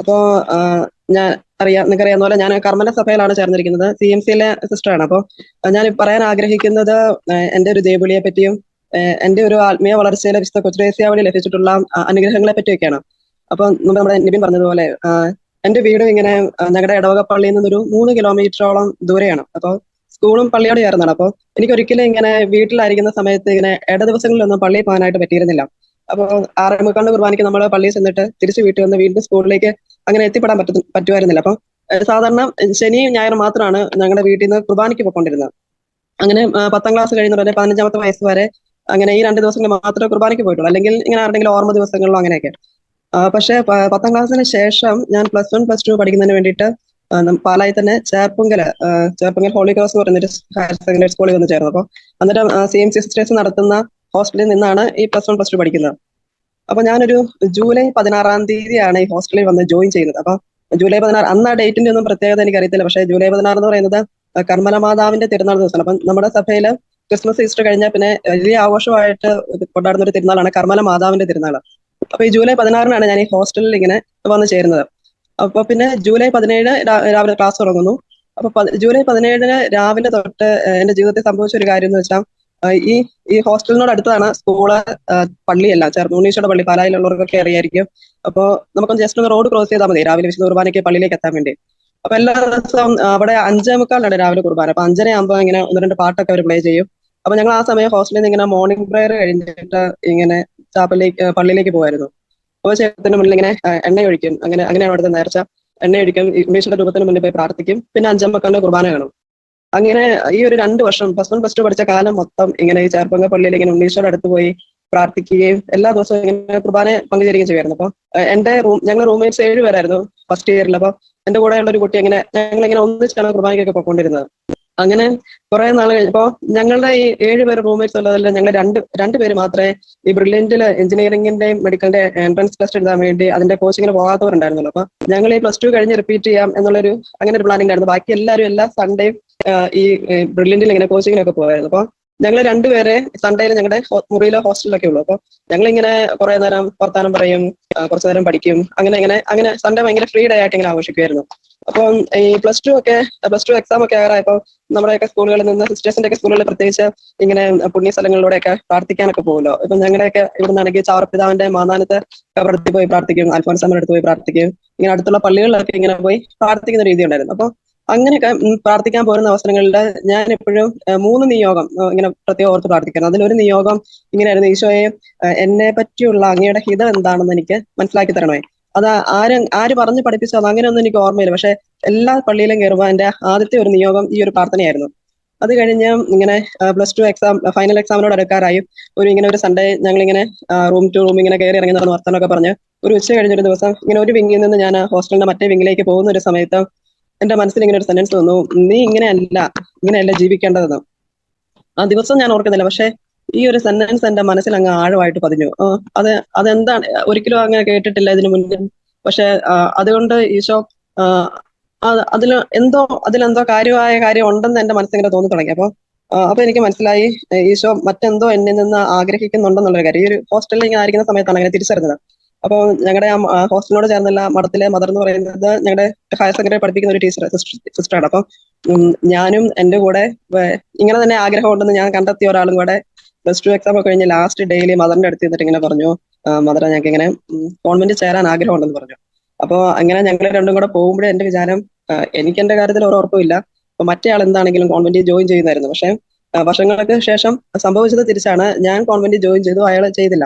അപ്പോ ഞാൻ അറിയാം നിങ്ങൾക്ക് അറിയാവുന്ന പോലെ ഞാൻ കർമ്മല സഭയിലാണ് ചേർന്നിരിക്കുന്നത്. സി എം സിയിലെ സിസ്റ്ററാണ്. അപ്പോൾ ഞാൻ പറയാൻ ആഗ്രഹിക്കുന്നത് എന്റെ ഒരു ദേവിളിയെ പറ്റിയും എന്റെ ഒരു ആത്മീയ വളർച്ചയിലെ വിശുദ്ധ കൊച്ചുരേസ്യ വഴി ലഭിച്ചിട്ടുള്ള അനുഗ്രഹങ്ങളെ പറ്റിയൊക്കെയാണ്. അപ്പൊ നമ്മുടെ നിബിൻ പറഞ്ഞതുപോലെ എന്റെ വീടും ഇങ്ങനെ ഞങ്ങളുടെ ഇടവക പള്ളിയിൽ നിന്നൊരു മൂന്ന് കിലോമീറ്ററോളം ദൂരെയാണ്. അപ്പോൾ സ്കൂളും പള്ളിയോട് ചേർന്നാണ്. അപ്പോൾ എനിക്ക് ഒരിക്കലും ഇങ്ങനെ വീട്ടിലായിരിക്കുന്ന സമയത്ത് ഇങ്ങനെ ഇട ദിവസങ്ങളിലൊന്നും പള്ളിയിൽ പോകാനായിട്ട് പറ്റിയിരുന്നില്ല. അപ്പോൾ ആറേമുക്കാലിന് കുർബാനയ്ക്ക് നമ്മൾ പള്ളിയിൽ ചെന്നിട്ട് തിരിച്ചു വീട്ടിൽ വന്ന് വീണ്ടും സ്കൂളിലേക്ക് അങ്ങനെ എത്തിപ്പെടാൻ പറ്റ പറ്റുമായിരുന്നില്ല. അപ്പം സാധാരണ ശനിയും ഞായറും മാത്രമാണ് ഞങ്ങളുടെ വീട്ടിൽ നിന്ന് കുർബാനയ്ക്ക് പോയിക്കൊണ്ടിരുന്നത്. അങ്ങനെ പത്താം ക്ലാസ് കഴിയുന്നവരെ പതിനഞ്ചാമത്തെ വയസ്സ് വരെ അങ്ങനെ ഈ രണ്ട് ദിവസങ്ങളിൽ മാത്രമേ കുർബാനയ്ക്ക് പോയിട്ടുള്ളൂ. അല്ലെങ്കിൽ ഇങ്ങനെ ആരുടെങ്കിലും ഓർമ്മ ദിവസങ്ങളിലോ അങ്ങനെയൊക്കെ. പക്ഷെ പത്താം ക്ലാസ്സിന് ശേഷം ഞാൻ പ്ലസ് വൺ പ്ലസ് ടു പഠിക്കുന്നതിന് വേണ്ടിയിട്ട് പാലായി തന്നെ ചേർപ്പുങ്കൽ ആ, ചേർപ്പുങ്കൽ ഹോളി ക്രോസ് എന്ന് പറഞ്ഞൊരു ഹയർ സെക്കൻഡറി സ്കൂളിൽ വന്ന് ചേർന്നു. അപ്പോൾ അന്നേരം സി എം സിസ്റ്റേഴ്സ് നടത്തുന്ന ഹോസ്റ്റലിൽ നിന്നാണ് ഈ പ്ലസ് വൺ പ്ലസ് ടു പഠിക്കുന്നത്. അപ്പൊ ഞാനൊരു ജൂലൈ പതിനാറാം തീയതിയാണ് ഈ ഹോസ്റ്റലിൽ വന്ന് ജോയിൻ ചെയ്യുന്നത്. അപ്പൊ ജൂലൈ പതിനാറ് അന്ന് ആ ഡേറ്റിന്റെ ഒന്നും പ്രത്യേകത എനിക്ക് അറിയത്തില്ല പക്ഷേ ജൂലൈ പതിനാറ് എന്ന് പറയുന്നത് കർമ്മല മാതാവിന്റെ തിരുനാൾ ദിവസമാണ്. അപ്പം നമ്മുടെ സഭയിൽ ക്രിസ്മസ് ഈസ്റ്റർ കഴിഞ്ഞാൽ പിന്നെ വലിയ ആഘോഷമായിട്ട് കൊണ്ടാടുന്ന ഒരു തിരുനാളാണ് കർമ്മല മാതാവിന്റെ തിരുനാൾ. അപ്പൊ ഈ ജൂലൈ പതിനാറിനാണ് ഞാൻ ഈ ഹോസ്റ്റലിൽ ഇങ്ങനെ വന്ന് ചേരുന്നത്. അപ്പൊ പിന്നെ ജൂലൈ പതിനേഴ് രാവിലെ ക്ലാസ് തുടങ്ങുന്നു. അപ്പൊ ജൂലൈ പതിനേഴിന് രാവിലെ തൊട്ട് എന്റെ ജീവിതത്തിൽ സംഭവിച്ച ഒരു കാര്യം എന്ന് വെച്ചാൽ ഈ ഈ ഹോസ്റ്റലിനോട് അടുത്താണ് സ്കൂൾ പള്ളിയല്ല ചേർന്നൂണീശ്വരുടെ പള്ളി. പാലായിലുള്ളവർക്കൊക്കെ അറിയായിരിക്കും. അപ്പോ നമുക്കൊന്ന് ജസ്റ്റ് ഒന്ന് റോഡ് ക്രോസ് ചെയ്താൽ മതി. രാവിലെ വിശുദ്ധ കുർബാനയ്ക്ക് പള്ളിയിലേക്ക് എത്താൻ വേണ്ടി. അപ്പൊ എല്ലാ ദിവസവും അവിടെ അഞ്ചേ മുക്കാലാണ് രാവിലെ കുർബാന. അപ്പൊ അഞ്ചര ആകുമ്പോൾ ഇങ്ങനെ ഒന്ന് രണ്ട് പാട്ടൊക്കെ അവർ പ്ലേ ചെയ്യും. അപ്പൊ ഞങ്ങൾ ആ സമയം ഹോസ്റ്റലിൽ നിന്ന് ഇങ്ങനെ മോർണിംഗ് പ്രെയർ കഴിഞ്ഞിട്ട് ഇങ്ങനെ ചാപ്പലിലേക്ക് പള്ളിയിലേക്ക് പോകുമായിരുന്നു അപ്പൊ ചേട്ടത്തിന് മുന്നിൽ ഇങ്ങനെ എണ്ണ ഒഴിക്കും. അങ്ങനെ അങ്ങനെയാണ് അവിടുത്തെ നേർച്ച. എണ്ണ ഒഴിക്കും. ഇംഗ്ലീഷിന്റെ രൂപത്തിന് മുന്നിൽ പോയി പ്രാർത്ഥിക്കും. പിന്നെ അഞ്ചാം മക്കളുടെ കുർബാന കാണും. അങ്ങനെ ഈ ഒരു രണ്ട് വർഷം പ്ലസ് വൺ പ്ലസ് ടു പഠിച്ച കാലം മൊത്തം ഇങ്ങനെ ഈ ചേർപ്പങ്ക പള്ളിയിൽ ഇങ്ങനെ ഉണ്ണീശ്വരുടെ അടുത്ത് പോയി പ്രാർത്ഥിക്കുകയും എല്ലാ ദിവസവും ഇങ്ങനെ കുർബാന പങ്കുചേരുകയും ചെയ്യുമായിരുന്നു. അപ്പൊ എന്റെ റൂം ഞങ്ങൾ റൂംമേറ്റ്സ് ഏഴ് പേരായിരുന്നു ഫസ്റ്റ് ഇയറിൽ അപ്പൊ എന്റെ കൂടെ ഉള്ള ഒരു കുട്ടി ഇങ്ങനെ ഞങ്ങൾ ഇങ്ങനെ ഒന്നിച്ചാണ് കുർബാനയ്ക്കൊക്കെ പോയിക്കൊണ്ടിരുന്നത്. അങ്ങനെ കുറെ നാൾ കഴിഞ്ഞപ്പോ ഞങ്ങളുടെ ഈ ഏഴ് പേര് റൂംമേറ്റ്സ് ഉള്ളതിൽ ഞങ്ങൾ രണ്ട് രണ്ട് പേര് മാത്രമേ ഈ ബ്രില്യന്റിൽ എഞ്ചിനീയറിംഗിന്റെയും മെഡിക്കലിന്റെ എൻട്രൻസ് ടെസ്റ്റ് എഴുതാൻ വേണ്ടി അതിന്റെ കോച്ചിങ്ങിന് പോകാത്തവരുണ്ടായിരുന്നല്ലോ അപ്പൊ ഞങ്ങൾ ഈ പ്ലസ് ടു കഴിഞ്ഞ് റിപ്പീറ്റ് ചെയ്യാം എന്നുള്ളൊരു അങ്ങനെ ഒരു പ്ലാനിംഗ് ആയിരുന്നു ബാക്കി എല്ലാവരും എല്ലാ സൺഡേയും ഈ ബ്രില്യന്റിൽ ഇങ്ങനെ കോച്ചിങ്ങിനൊക്കെ പോവായിരുന്നു. അപ്പോൾ ഞങ്ങൾ രണ്ടുപേരെ സൺഡേയിൽ ഞങ്ങളുടെ മുറിയിലോ ഹോസ്റ്റലിലൊക്കെ ഉള്ളൂ. അപ്പോൾ ഞങ്ങൾ ഇങ്ങനെ കുറെ നേരം വർത്താനം പറയും കുറച്ച് നേരം പഠിക്കും. അങ്ങനെ ഇങ്ങനെ അങ്ങനെ സൺഡേ ഭയങ്കര ഫ്രീ ഡേ ആയിട്ട് ഇങ്ങനെ ആഘോഷിക്കുമായിരുന്നു അപ്പം ഈ പ്ലസ് ടു ഒക്കെ പ്ലസ് ടു എക്സാം ഒക്കെ ആകാറായപ്പോൾ നമ്മുടെയൊക്കെ സ്കൂളുകളിൽ നിന്ന് സിസ്റ്റേഴ്സിന്റെ ഒക്കെ സ്കൂളുകളിൽ പ്രത്യേകിച്ച് ഇങ്ങനെ പുണ്യ സ്ഥലങ്ങളിലൂടെയൊക്കെ പ്രാർത്ഥിക്കാനൊക്കെ പോകുമല്ലോ ഇപ്പൊ ഞങ്ങളുടെയൊക്കെ ഇവിടെ നിന്നാണെങ്കിൽ ചാവറപ്പിതാവിന്റെ മാതാനത്തെ കബറത്തിൽ പോയി പ്രാർത്ഥിക്കും അൽഫോൻസാമിന്റെ പോയി പ്രാർത്ഥിക്കും. ഇങ്ങനെ അടുത്തുള്ള പള്ളികളിലൊക്കെ ഇങ്ങനെ പോയി പ്രാർത്ഥിക്കുന്ന രീതി ഉണ്ടായിരുന്നു അപ്പൊ അങ്ങനെയൊക്കെ ഉം, പ്രാർത്ഥിക്കാൻ പോരുന്ന അവസരങ്ങളിൽ ഞാൻ എപ്പോഴും മൂന്ന് നിയോഗം ഇങ്ങനെ പ്രത്യേകം ഓർത്ത് പ്രാർത്ഥിക്കണം. അതിലൊരു നിയോഗം ഇങ്ങനെയായിരുന്നു ഈശോയെ എന്നെ പറ്റിയുള്ള അങ്ങയുടെ ഹിതം എന്താണെന്ന് എനിക്ക് മനസ്സിലാക്കി തരണമേ. അത് ആര് ആര് പറഞ്ഞു പഠിപ്പിച്ചത് അങ്ങനെയൊന്നും എനിക്ക് ഓർമ്മയില്ല. പക്ഷെ എല്ലാ പള്ളിയിലും കയറുമ്പോൾ എന്റെ ആദ്യത്തെ ഒരു നിയോഗം ഈ ഒരു പ്രാർത്ഥനയായിരുന്നു. അത് കഴിഞ്ഞ് ഇങ്ങനെ പ്ലസ് ടു എക്സാം ഫൈനൽ എക്സാമിനോട് അടുക്കാറായി ഒരു ഇങ്ങനെ ഒരു സൺഡേ ഞങ്ങൾ ഇങ്ങനെ റൂം ടു റൂം ഇങ്ങനെ കയറി ഇറങ്ങി നടന്ന് വർത്തനമൊക്കെ പറഞ്ഞ് ഒരു ഉച്ച കഴിഞ്ഞൊരു ദിവസം ഇങ്ങനെ ഒരു വിങ്ങിൽ നിന്ന് ഞാൻ ഹോസ്റ്റലിന്റെ മറ്റേ വിങ്ങിലേക്ക് പോകുന്ന ഒരു സമയത്ത് എന്റെ മനസ്സിൽ ഇങ്ങനെ ഒരു സെന്റൻസ് വന്നു. നീ ഇങ്ങനെയല്ല ഇങ്ങനെയല്ല ജീവിക്കേണ്ടതെന്ന്. ആ ദിവസം ഞാൻ ഓർക്കുന്നില്ല. പക്ഷെ ഈ ഒരു സെന്റൻസ് എന്റെ മനസ്സിൽ അങ്ങ് ആഴമായിട്ട് പതിഞ്ഞു. അത് അതെന്താണ്? ഒരിക്കലും അങ്ങനെ കേട്ടിട്ടില്ല ഇതിനു മുന്നിൽ. പക്ഷെ അതുകൊണ്ട് ഈശോ അതിൽ എന്തോ അതിലെന്തോ കാര്യമായ കാര്യം ഉണ്ടെന്ന് എന്റെ മനസ്സിങ്ങനെ തോന്നി തുടങ്ങി. അപ്പൊ ആ, അപ്പൊ എനിക്ക് മനസ്സിലായി ഈശോ മറ്റെന്തോ എന്നിൽ നിന്ന് ആഗ്രഹിക്കുന്നുണ്ടെന്നുള്ള കാര്യം. ഈ ഒരു ഹോസ്റ്റലിൽ ഇങ്ങനെ ആയിരിക്കുന്ന സമയത്താണ് അങ്ങനെ തിരിച്ചറിഞ്ഞത്. അപ്പോൾ ഞങ്ങളുടെ ആ ഹോസ്റ്റലിനോട് ചേർന്നുള്ള മഠത്തിലെ മദർ എന്ന് പറയുന്നത് ഞങ്ങളുടെ ഹയർ സെക്കൻഡറി പഠിപ്പിക്കുന്ന ഒരു ടീച്ചർ സിസ്റ്ററാണ് അപ്പം ഞാനും എന്റെ കൂടെ ഇങ്ങനെ തന്നെ ആഗ്രഹം ഉണ്ടെന്ന് ഞാൻ കണ്ടെത്തിയ ഒരാളും കൂടെ പ്ലസ് ടു എക്സാം ഒക്കെ കഴിഞ്ഞ് ലാസ്റ്റ് ഡെയിലി മദറിന്റെ അടുത്ത് നിന്നിട്ട് ഇങ്ങനെ പറഞ്ഞു മദർ ഞങ്ങൾക്ക് ഇങ്ങനെ കോൺവെന്റിൽ ചേരാൻ ആഗ്രഹം ഉണ്ടെന്ന് പറഞ്ഞു. അപ്പോൾ അങ്ങനെ ഞങ്ങൾ രണ്ടും കൂടെ പോകുമ്പോഴേ എന്റെ വിചാരം എനിക്ക് എന്റെ കാര്യത്തിൽ ഒരു ഉറപ്പില്ല അപ്പൊ മറ്റേ ആൾ എന്താണെങ്കിലും കോൺവെന്റിൽ ജോയിൻ ചെയ്യുന്നായിരുന്നു പക്ഷെ വർഷങ്ങൾക്ക് ശേഷം സംഭവിച്ചത് തിരിച്ചാണ്. ഞാൻ കോൺവെന്റിൽ ജോയിൻ ചെയ്തു അയാൾ ചെയ്തില്ല.